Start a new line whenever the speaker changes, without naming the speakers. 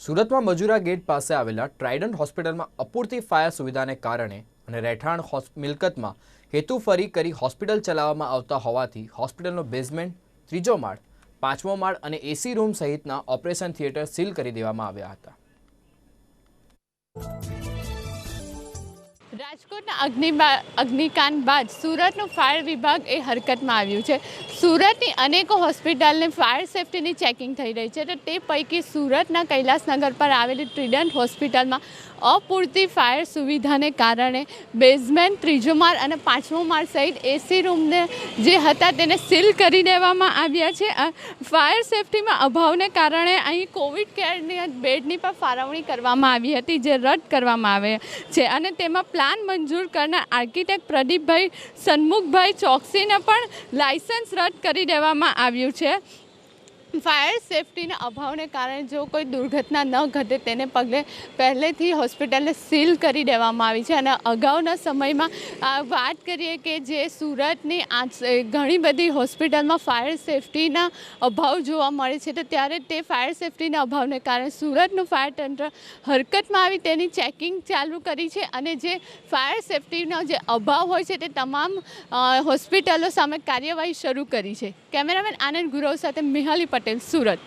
સુરતમાં મજુરા ગેટ પાસે આવેલા ટ્રાઇડન્ટ હોસ્પિટલમાં અપૂરતી ફાયર સુવિધાને કારણે અને રહેઠાણ મિલકતમાં હેતુફરી કરી હોસ્પિટલ ચલાવવામાં આવતા હોવાથી હોસ્પિટલનો બેઝમેન્ટ ત્રીજો માળ, પાંચમો માળ અને એસી રૂમ સહિતના ઓપરેશન થિયેટર સીલ કરી દેવામાં આવ્યા હતા.
રાજકોટના અગ્નિબા અગ્નિકાંડ બાદ સુરતનું ફાયર વિભાગ એ હરકતમાં આવ્યું છે. સુરતની અનેકો હોસ્પિટલને ફાયર સેફ્ટીની ચેકિંગ થઈ રહી છે. તો તે પૈકી સુરતના કૈલાસનગર પર આવેલી ટ્રીડન્ટ હોસ્પિટલમાં અપૂરતી ફાયર સુવિધાને કારણે બેઝમેન્ટ, ત્રીજો માળ અને પાંચમો માળ સહિત એસી રૂમને જે હતા તેને સીલ કરી દેવામાં આવ્યા છે. ફાયર સેફ્ટીમાં અભાવને કારણે અહીં કોવિડ કેરની બેડની પણ ફાળવણી કરવામાં આવી હતી જે રદ કરવામાં આવે છે. અને તેમાં પ્લાન મંજૂર કરનાર આર્કિટેક્ટ પ્રદીપભાઈ સન્મુખભાઈ ચોકસીને પણ લાયસન્સ રદ કરી દેવામાં આવ્યું છે. ફાયર સેફટીના અભાવને કારણે જો કોઈ દુર્ઘટના ન ઘટે તેને પગલે પહેલેથી હોસ્પિટલને સીલ કરી દેવામાં આવી છે. અને અગાઉના સમયમાં વાત કરીએ કે જે સુરતની ઘણી બધી હોસ્પિટલમાં ફાયર સેફટીના અભાવ જોવા મળે છે, તો ત્યારે તે ફાયર સેફટીના અભાવને કારણે સુરતનું ફાયર તંત્ર હરકતમાં આવી તેની ચેકિંગ ચાલુ કરી છે. અને જે ફાયર સેફટીનો જે અભાવ હોય છે, તે તમામ હોસ્પિટલો સામે કાર્યવાહી શરૂ કરી છે. કેમેરામેન આનંદ ગુરવ સાથે મિહાલી પટેલ સુરત.